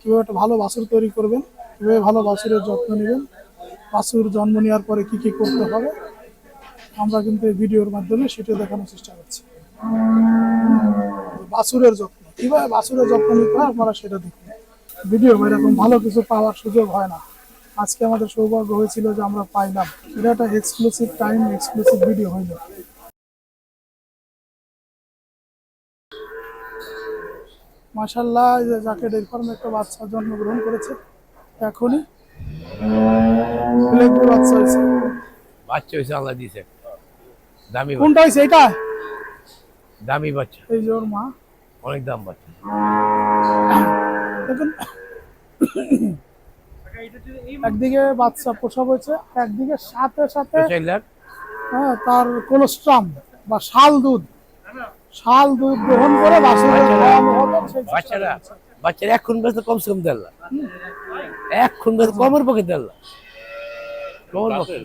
কীভাবে একটা ভালো বাছুর তৈরি করবেন, কীভাবে ভালো বাছুরের যত্ন নেবেন, বাছুর জন্ম নেওয়ার পরে কি কি করতে হবে, আমরা কিন্তু এই ভিডিওর মাধ্যমে সেটা দেখানোর চেষ্টা করছি। বাছুরের যত্ন, কীভাবে বাছুরের যত্ন নিতে হয় আপনারা সেটা দেখুন। ভিডিও এরকম ভালো কিছু পাওয়ার সুযোগ হয় না। আজকে আমাদের সৌভাগ্য হয়েছিল যে আমরা পাইলাম। এটা একটা এক্সক্লুসিভ টাইম এক্সক্লুসিভ ভিডিও হইল। মাসাল্লাহ যাকে ডেয়ারি ফার্মে একটা বাচ্চা জন্মগ্রহণ করেছে এখনই। বাচ্চা হয়েছে। বাচ্চা হয়েছে আল্লাহ দিয়েছে। দামি কোনটা হয়েছে এটা? দামি বাচ্চা। এই যে ওর মা। অনেক দাম বাচ্চা। দেখুন। একদিকে বাচ্চা প্রসব হয়েছে একদিকে সাথে সাথে হ্যাঁ তার কোলেস্ট্রাম বা শাল দুধ। শাল দুধ গ্রহণ করে বাছুরের খাওয়ানো হবে বাচ্চারা। বাচ্চারা। এক খুন বেশি কমসে কম দেড় লাখ। এক খুন বেশি কমের পক্ষে দেড় লাখ। কমের পক্ষে।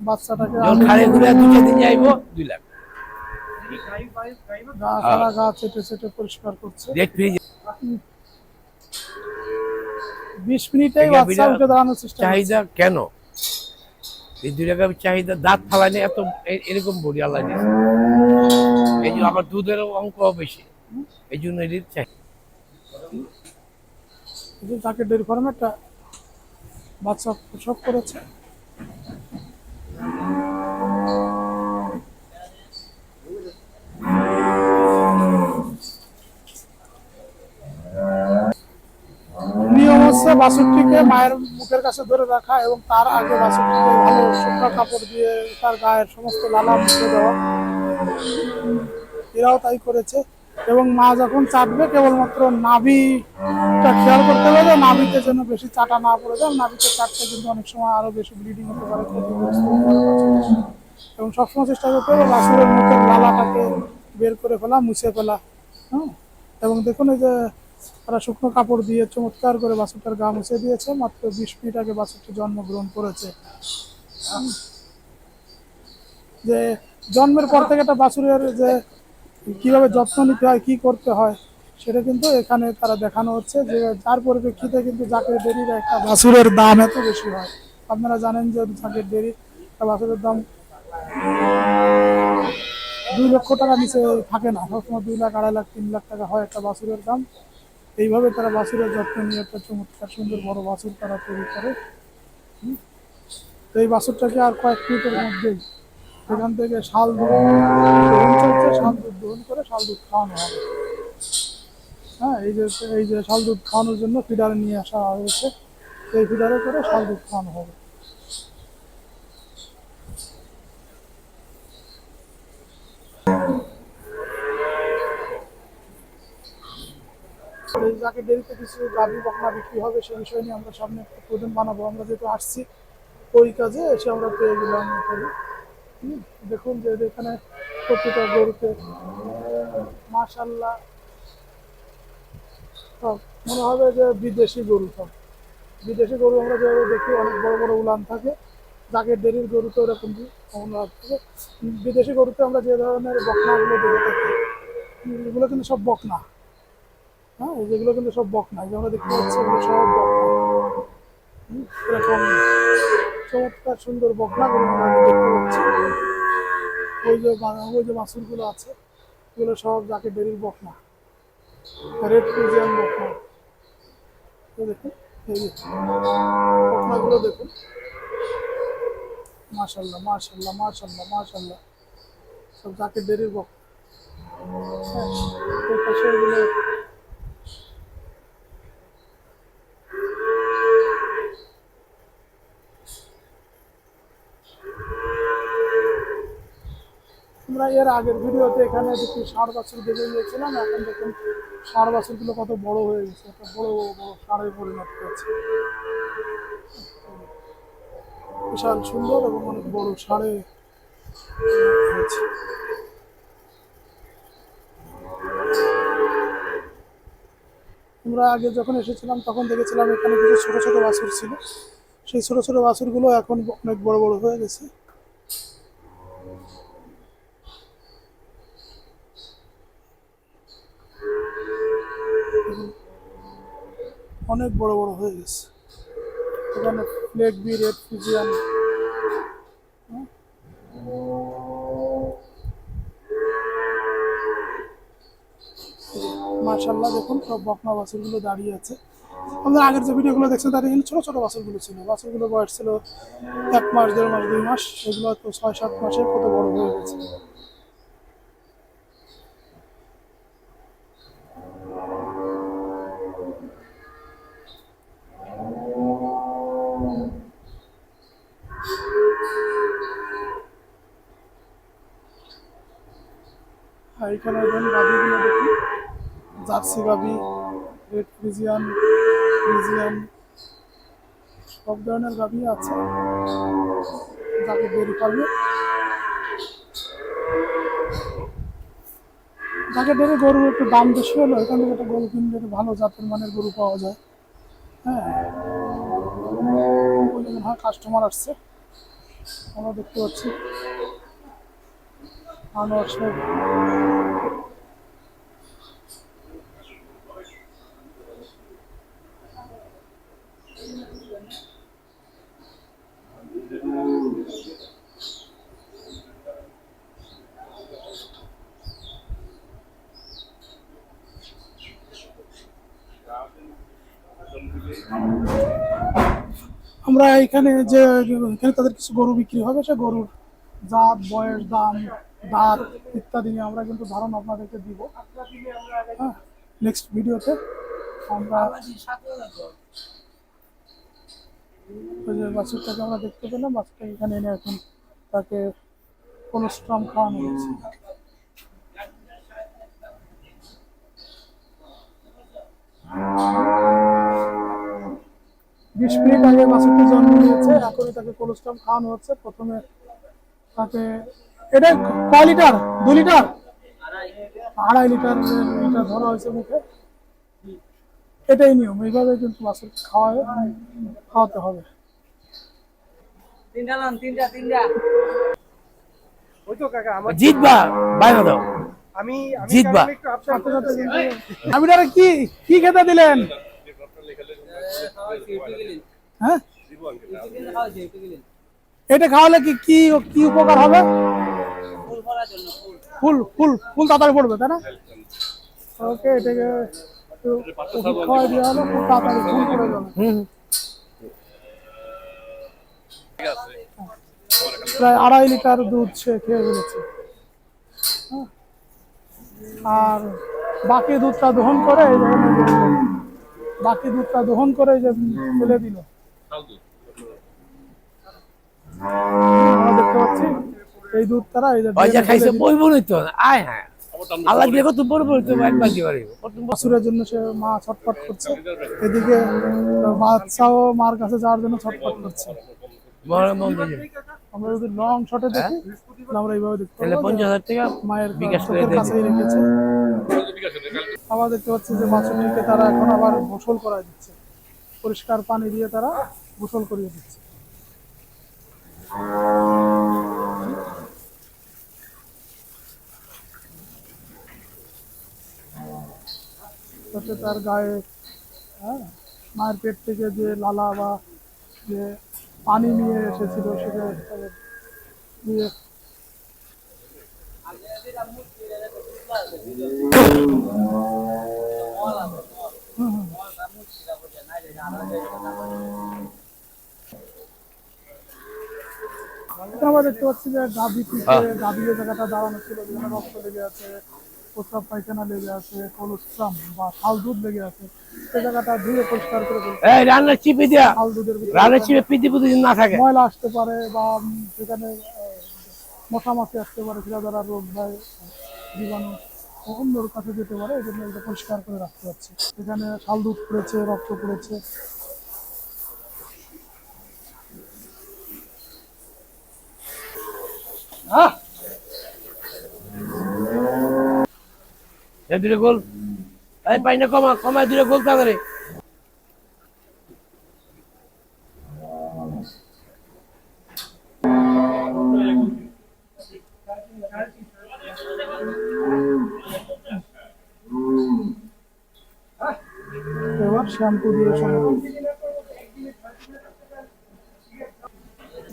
বাচ্চাটাকে যখন খাড়ে ঘুরে দু চার দিন যাইবো দুই লাখ। চেটে চেটে পরিষ্কার করছে। বিশ মিনিটেই এটা বাচ্চা বিরাট উঠে দাঁড়ানোর চেষ্টা চাহিদা কেন? এই দুই টাকা চাহিদা, দাঁত ফালানি এত এরকম বড়ি আল্লাহ এই জন্য আবার দুধের অঙ্ক বেশি। এই জন্য এটির চাহিদা তাকে ডেয়ারি ফার্মে একটা বাচ্চা প্রসব করেছে। বাছুরটিকে মায়ের মুখের কাছে ধরে রাখা এবং তার আগে বাছুরটিকে ভালো শুকনো কাপড় দিয়ে তার গায়ের সমস্ত লালা মুছে দেওয়া। এরাও তাই করেছে এবং মা যখন চাটবে, কেবলমাত্র নাভিটা খেয়াল করতে হবে যে নাভিতে যেন বেশি চাটা না পড়ে যায়। নাভিতে চাটতে কিন্তু অনেক সময় আরও বেশি ব্লিডিং হতে পারে। এবং সবসময় চেষ্টা করতে হবে বাছুরের মুখের লালাটাকে বের করে ফেলা, মুছে ফেলা হ্যাঁ। এবং দেখুন এই যে তারা শুকনো কাপড় দিয়ে চমৎকার করে বাছুরটার গা মুছে দিয়েছে, মাত্র বিশ মিনিট আগে বাছুরটি জন্মগ্রহণ করেছে। যে জন্মের পর থেকে একটা বাছুরের যে কীভাবে যত্ন নিতে হয়, কি করতে হয়, সেটা কিন্তু এখানে তারা দেখানো হচ্ছে যে যার পরিপ্রেক্ষিতে কিন্তু জাকের ডেরির একটা বাছুরের দাম এত বেশি হয়। আপনারা জানেন যে জাকের ডেরি একটা বাছুরের দাম দুই লক্ষ টাকা নিচে থাকে না। সবসময় দুই লাখ, আড়াই লাখ, তিন লাখ টাকা হয় একটা বাছুরের দাম। এইভাবে তারা বাছুরের যত্ন নিয়ে একটা চমৎকার, সুন্দর বড় বাছুর তারা তৈরি করে। তো এই বাসুরটাকে আর কয়েক মিনিটের মধ্যেই সেখান থেকে শাল দুধ শাল দুধ দহন করে শাল দুধ খাওয়ানো হবে। হ্যাঁ এই যে এই যে শাল দুধ খাওয়ানোর জন্য ফিডারে নিয়ে আসা হয়েছে এই ফিডারে করে শাল দুধ খাওয়ানো হবে। যাকে দেরিতে কিছু গাভি বকনা বিক্রি হবে সেই বিষয় নিয়ে আমরা সামনে একটা প্রোগ্রাম বানাবো। আমরা যেহেতু আসছি ওই কাজে এসে আমরা পেয়ে গেলাম দেখুন যে এখানে প্রতিটা গরুতে মাশাল্লাহ সব মনে হবে যে বিদেশি গরু সব বিদেশি গরু আমরা যেভাবে দেখি, অনেক বড় বড় উলান থাকে। যাকে দেরির গরুতে ওরকম বিদেশি গরুতে আমরা যে ধরনের বকনাগুলো দেখে থাকি এগুলো কিন্তু সব বকনা। হ্যাঁ যেগুলো কিন্তু সব বকনা এই যে আমরা দেখতে পাচ্ছি এগুলো সব হুম, এরকম চমৎকার সুন্দর বকনাগুলো আমরা দেখতে পাচ্ছি। ওই যে ওই যে মাছুরগুলো আছে এগুলো সব যাকে বেরির বকনা রেড বকনা এই দেখুন এই বকনাগুলো দেখুন। মাশাল্লাহ মাশাল্লাহ মাশাল্লাহ মাশাল্লাহ। সব যাকে বেরির বকনা হ্যাঁ এই পাশে এগুলো আমরা এর আগের ভিডিওতে এখানে দেখি ষাঁড় বাছুর দেখে গিয়েছিলাম এখন দেখুন ষাঁড় বাছুরগুলো কত বড় হয়ে গেছে একটা বড় বড় ষাঁড়ে পরিণত হয়েছে। বিশাল সুন্দর এবং অনেক বড় ষাঁড়ে হয়েছে। আমরা আগে যখন এসেছিলাম, তখন দেখেছিলাম এখানে কিছু ছোট ছোট বাছুর ছিল। সেই ছোট ছোট বাছুরগুলো এখন অনেক বড় বড় হয়ে গেছে। অনেক বড় বড় হয়ে গেছে। এখানে ফ্লেক বি রেড ফিজিয়ান মার্শাল্লাহ দেখুন, সব বকনা বাছুরগুলো দাঁড়িয়ে আছে। আমাদের আগের যে ভিডিওগুলো দেখছেন তার এখানে ছোটো ছোটো বাছুরগুলো ছিল। বাছুরগুলো বয়স ছিল এক মাস, দেড় মাস, দুই মাস। এগুলো তো ছয় সাত মাসের কত বড় হয়ে গেছে। এখানে দেখুন গাভিগুলো দেখুন জার্সি গাভি, রেড ফ্রিজিয়ান ফ্রিজিয়ান, সব ধরনের গাভি আছে। যাকে ডেরি পারবে। যাকে ডেরি গরুর একটু দাম বেশি হলো এখান থেকে একটা গরু কিনলে একটু ভালো জাতের মানের গরু পাওয়া যায়। হ্যাঁ। হয় কাস্টমার আসছে। আমরা দেখতে পাচ্ছি। আনোয়ার আমরা এখানে যে, এখানে তাদের কিছু গরু বিক্রি হবে, সে গরুর জাত বয়স, দাম, দাঁত ইত্যাদি নিয়ে আমরা কিন্তু ধারণা আপনাদেরকে দিব। হ্যাঁ নেক্সট ভিডিওতে আমরা বাছুরটাকে আমরা দেখতে পেলাম বাছুরটাকে এখানে এনে এখন তাকে কোলোস্ট্রাম খাওয়ানো হচ্ছে। বিশ মিনিট আগে বাছুরটি জন্ম নিয়েছে। এখনই তাকে কোলোস্ট্রাম খাওয়ানো হচ্ছে। প্রথমে তাকে এটা কয় লিটার? দু লিটার? আড়াই লিটার লিটার ধরা হয়েছে মুখে। এটাই নিয়ম। এইভাবে কিন্তু বাছুর খাওয়ায় খাওয়াতে হবে। তিনটা লান তিনটা তিনটা। ওই তো কাকা আমার জিতবা বাইরে দাও। আমি জিতবা। তারা কি কি খেতে দিলেন? হ্যাঁ? এটা খাওয়ালে কি কি কি উপকার হবে? ফুল ফুল ফুল তাড়াতাড়ি পড়বে তাই না? ওকে এটাকে দেওয়া হলো তাড়াতাড়ি ফুল পড়ে যাবে। হুম প্রায় আড়াই লিটার দুধ সে খেয়ে ফেলেছে। আর বাকি দুধটা দহন করে এই বাকি দুধটা দহন করে যে ফেলে দিল। দেখতে পাচ্ছি এই দুধ তারা এই যে খাইছে আয় হ্যাঁ। আল্লাহ দিয়ে কত বড় বড় তো বাছুরের জন্য সে মা ছটফট করছে। এদিকে বাচ্চাও মার কাছে যাওয়ার জন্য ছটফট করছে। আমরা যদি লং শটে দেখি তাহলে আমরা এইভাবে দেখতে তাহলে পঞ্চাশ হাজার টাকা মায়ের বিকাশ করে। কাছেই রেখেছে। আবার দেখতে পাচ্ছি যে বাছুরটিকে তারা এখন আবার গোসল করায় দিচ্ছে। পরিষ্কার পানি দিয়ে তারা গোসল করিয়ে দিচ্ছে। তার গায়ে হ্যাঁ মায়ের পেট থেকে যে লালা বা যে পানি নিয়ে এসেছিল সেটা দিয়ে আমরা দেখতে পাচ্ছি যে গাভী গাভী যে জায়গাটা দাঁড়ানো ছিল যেখানে রক্ত লেগে আছে প্রস্রাব পায়খানা লেগে আছে কোলোস্ট্রাম বা শাল দুধ লেগে আছে সেই জায়গাটা ধুয়ে পরিষ্কার করে এই রান্না চিপে দিয়া। শাল দুধের রান্না চিপে পিদি পুদি না থাকে। ময়লা আসতে পারে বা সেখানে মশা মাছি আসতে পারে সেটা দ্বারা রোগ বাই জীবাণু অন্যর কাছে যেতে পারে, এই জন্য এটা পরিষ্কার করে রাখতে হচ্ছে। এখানে শাল দুধ পড়েছে, রক্ত পড়েছে। এই দুটো গোল। পাই না কমা, কমায় দূরে গোল তাড়াতাড়ি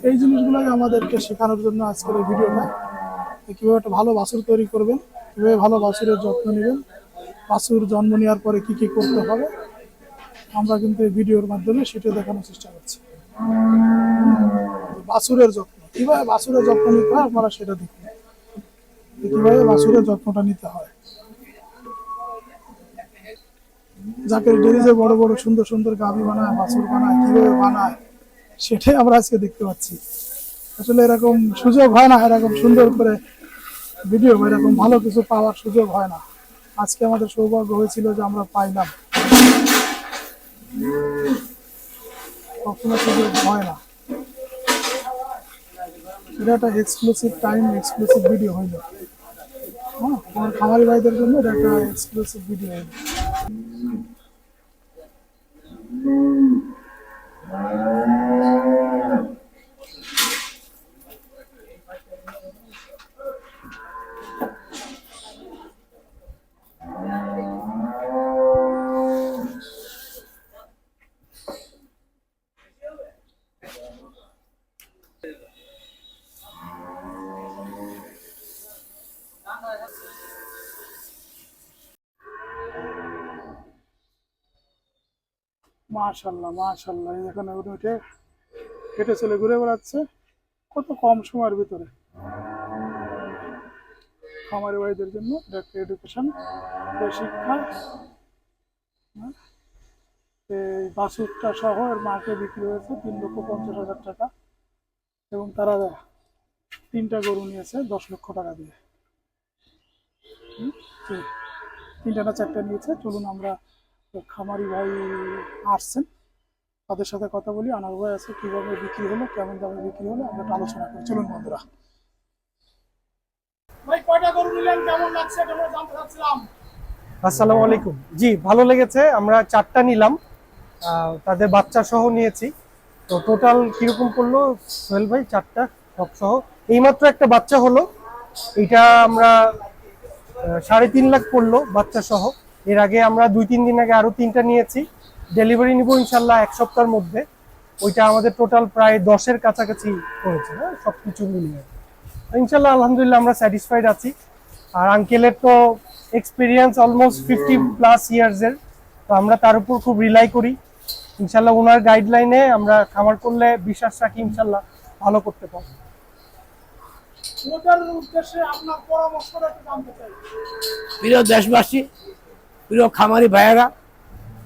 এই জিনিসগুলোই আমাদেরকে শেখানোর জন্য আজকের এই ভিডিওটা। কীভাবে একটা ভালো বাছুর তৈরি করবেন কীভাবে ভালো বাছুরের যত্ন নেবেন বাছুর জন্ম নেওয়ার পরে কি কি করতে হবে আমরা কিন্তু এই ভিডিওর মাধ্যমে সেটা দেখানোর চেষ্টা করছি। বাছুরের যত্ন কীভাবে বাছুরের যত্ন নিতে হয় আপনারা সেটা দেখুন। কীভাবে বাছুরের যত্নটা নিতে হয়। যাকে ডেরিজে বড় বড় সুন্দর সুন্দর গাভি বানায়, বাছুর বানায়, কীভাবে বানায়, সেটাই আমরা আজকে দেখতে পাচ্ছি। আসলে এরকম সুযোগ হয় না, এরকম সুন্দর করে ভিডিও এরকম ভালো কিছু পাওয়ার সুযোগ হয় না। আজকে আমাদের সৌভাগ্য হয়েছিল যে আমরা পাইলাম। কখনো সুযোগ হয় না। এটা একটা এক্সক্লুসিভ টাইম এক্সক্লুসিভ ভিডিও হইল। হ্যাঁ আমার খামারি ভাইদের জন্য এটা একটা এক্সক্লুসিভ ভিডিও হইল। মাশাল্লাহ মাশাল্লাহ দেখুন উঠে উঠে হেঁটে চলে ঘুরে বেড়াচ্ছে। কত কম সময়ের ভিতরে। খামারি ভাইদের জন্য একটা এডুকেশন শিক্ষা। হ্যাঁ? এই বাছুরটা সহ এর মাকে বিক্রি হয়েছে তিন লক্ষ পঞ্চাশ হাজার টাকা। এবং তারা তিনটা গরু নিয়েছে দশ লক্ষ টাকা দিয়ে। তিনটা না চারটা নিয়েছে, চলুন আমরা খামারি ভাই আসছেন তাদের সাথে কথা বলি আনার ভাই আছে কীভাবে বিক্রি হলো কেমন দামে বিক্রি হলো আমরা একটু আলোচনা করি। চলুন বন্ধুরা। ভাই কয়টা গরু নিলেন? কেমন লাগছে? এটা জানতে চাচ্ছিলাম। আসসালামু আলাইকুম। জি ভালো লেগেছে আমরা চারটা নিলাম। তাদের বাচ্চা সহ নিয়েছি। তো টোটাল কীরকম পড়ল সোহেল ভাই চারটা সব সহ। এইমাত্র একটা বাচ্চা হলো। এটা আমরা সাড়ে তিন লাখ পড়ল বাচ্চা সহ। এর আগে আমরা দুই তিন দিন আগে আরও তিনটা নিয়েছি। ডেলিভারি নিব ইনশাল্লাহ এক সপ্তাহের মধ্যে। ওইটা আমাদের টোটাল প্রায় দশের কাছাকাছি পড়েছে হ্যাঁ? সব কিছু মিলিয়ে ইনশাল্লাহ আলহামদুলিল্লাহ আমরা স্যাটিসফাইড আছি। আর আঙ্কেলের তো এক্সপিরিয়েন্স অলমোস্ট ফিফটি প্লাস ইয়ার্সের তো আমরা তার উপর খুব রিলাই করি। ইনশাল্লাহ ওনার গাইডলাইনে আমরা খামার করলে বিশ্বাস রাখি ইনশাল্লাহ ভালো করতে পারব। উদ্দেশ্যে আপনার পরামর্শটা জানতে চাই। প্রিয় দেশবাসী প্রিয় খামারি ভাইয়েরা,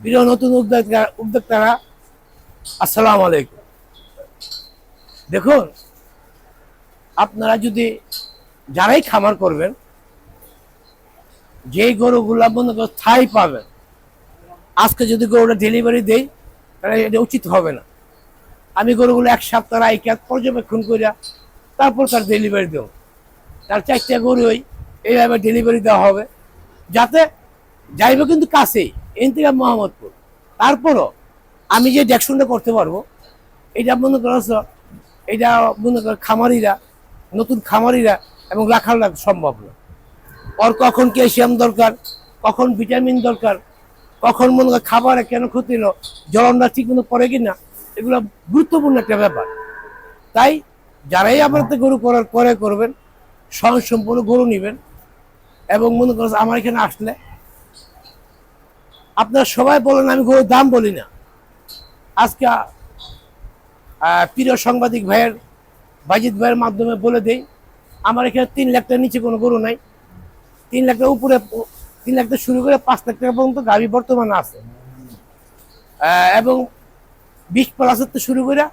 প্রিয় নতুন উদ্যোক্তা, উদ্যোক্তারা, আসসালামু আলাইকুম। দেখুন, আপনারা যদি যারাই খামার করবেন, যেই গরুগুলা মনে স্থায়ী পাবেন, আজকে যদি গরুটা ডেলিভারি দেই, তাহলে এটা উচিত হবে না। আমি গরুগুলো এক সপ্তাহ আইকা পর্যবেক্ষণ করিয়া তারপর তার ডেলিভারি দেবো। তার চারটা গরুই এইভাবে ডেলিভারি দেওয়া হবে, যাতে যাইবে কিন্তু এন থেকে মোহাম্মদপুর। তারপরও আমি যে দেখশনটা করতে পারব, এটা মনে করছ এটা মনে কর খামারিরা, নতুন খামারিরা এবং রাখার লাগ সম্ভব না। ওর কখন ক্যালসিয়াম দরকার, কখন ভিটামিন দরকার, কখন মনে কর খাবারে কেন ক্ষতি হলো জলনটা ঠিক মতো পড়ে কিনা, এগুলো গুরুত্বপূর্ণ একটা ব্যাপার। তাই যারাই আপনাদের গরু করার পরে করবেন স্বয়ং সম্পূর্ণ গরু নেবেন এবং মনে করছে আমার এখানে আসলে আপনারা সবাই বলেন, আমি গরুর দাম বলি না। আজকে প্রিয় সাংবাদিক ভাইয়ের, বাজিত ভাইয়ের মাধ্যমে বলে দেই, আমার এখানে তিন লাখ টাকার নিচে কোনো গরু নাই। তিন লাখ টাকা উপরে, তিন লাখ টাকা শুরু করে পাঁচ লাখ টাকা পর্যন্ত গাড়ি বর্তমানে আছে। এবং বিশ প্লাসের তো শুরু করে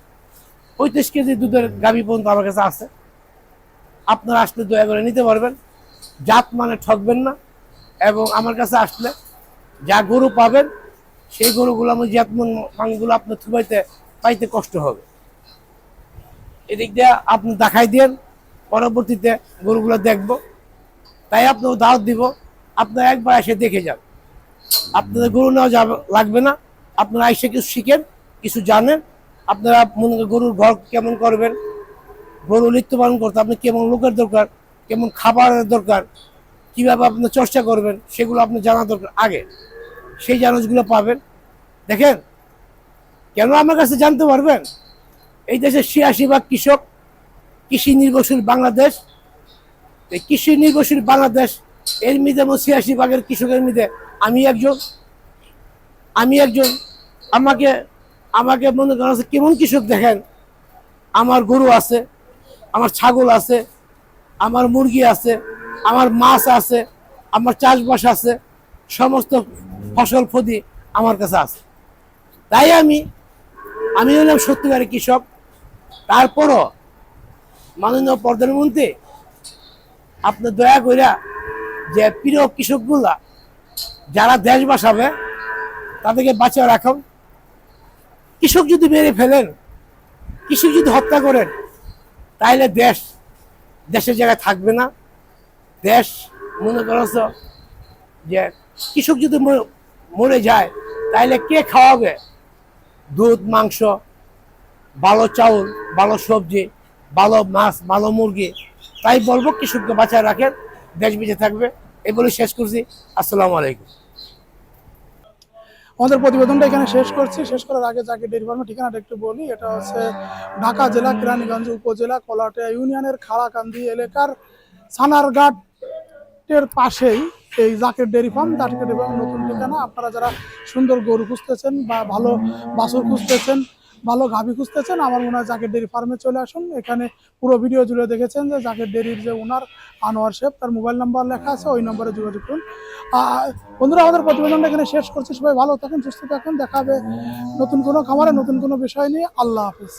পঁয়ত্রিশ কেজি দুধের গাভি পর্যন্ত আমার কাছে আছে। আপনারা আসলে দয়া করে নিতে পারবেন। জাত মানে ঠকবেন না। এবং আমার কাছে আসলে যা গরু পাবেন, সেই গরুগুলো আমার জাত মানগুলো আপনার থুবাইতে পাইতে কষ্ট হবে। এদিক দিয়ে আপনি দেখাই দেন, পরবর্তীতে গরুগুলো দেখব। তাই আপনাকে দাওয়াত দিব আপনারা একবার এসে দেখে যান। আপনাদের গরু নেওয়া যাবে, লাগবে না। আপনারা এসে কিছু শিখেন, কিছু জানেন। আপনারা মনে গরুর ঘর কেমন করবেন, গরু নিত্য পালন করতে আপনি কেমন লোকের দরকার, কেমন খাবারের দরকার, কীভাবে আপনি চর্চা করবেন, সেগুলো আপনি জানা দরকার আগে। সেই জানাজগুলো পাবেন। দেখেন, কেন আমার কাছে জানতে পারবেন? এই দেশের ছিয়াশি ভাগ কৃষক কৃষি নির্ভরশীল বাংলাদেশ। এই কৃষি নির্ভরশীল বাংলাদেশ, এর মধ্যে ছিয়াশি ভাগের কৃষকের মধ্যে আমি একজন। আমি একজন। আমাকে আমাকে মনে করেন আছে কেমন কৃষক দেখেন? আমার গরু আছে, আমার ছাগল আছে, আমার মুরগি আছে, আমার মাছ আছে, আমার চাষবাস আছে। সমস্ত ফসল ফদি আমার কাছে আছে। তাই আমি আমি হলাম সত্যিকারের কৃষক। তারপরও মাননীয় প্রধানমন্ত্রী, আপনি দয়া করিয়া যে প্রিয় কৃষকগুলা যারা দেশ বাসাবে তাদেরকে বাঁচিয়ে রাখুন। কৃষক যদি মেরে ফেলেন, কৃষক যদি হত্যা করেন তাহলে দেশ দেশের জায়গায় থাকবে না। দেশ মনে করছ যে কৃষক যদি মরে যায় তাহলে কে খাওয়াবে? দুধ, মাংস, ভালো চাউল, ভালো সবজি, ভালো মাছ, ভালো মুরগি, তাই বলব কৃষককে বাঁচায় রাখেন, দেশ বেঁচে থাকবে। এই বলে শেষ করছি। আসসালামু আলাইকুম। আমাদের প্রতিবেদনটা এখানে শেষ করছি। শেষ করার আগে যাকে ডেয়ারি ফার্মের ঠিকানাটা একটু বলি, এটা হচ্ছে ঢাকা জেলা, কেরানীগঞ্জ উপজেলা, কলাটিয়া ইউনিয়নের খাড়াকান্দি এলাকার সানারঘাটের পাশেই এই Zaker dairy farm Zaker dairy farm নতুন ঠিকানা। আপনারা যারা সুন্দর গরু খুঁজতেছেন বা ভালো বাছুর খুঁজতেছেন, ভালো গাভী খুঁজতেছেন, আমার মনে হয় জাকের ডেয়ারি ফার্মে চলে আসুন। এখানে পুরো ভিডিও জুড়ে দেখেছেন যে জাকের ডেয়ারির যে ওনার আনোয়ার শেখ, তার মোবাইল নাম্বার লেখা আছে, ওই নম্বরে যোগাযোগ করুন। বন্ধুরা, আমাদের প্রতিবেদনটা এখানে শেষ করছি। সবাই ভালো থাকুন, সুস্থ থাকুন। দেখা হবে নতুন কোনো খামারে, নতুন কোনো বিষয় নিয়ে। আল্লাহ হাফিজ।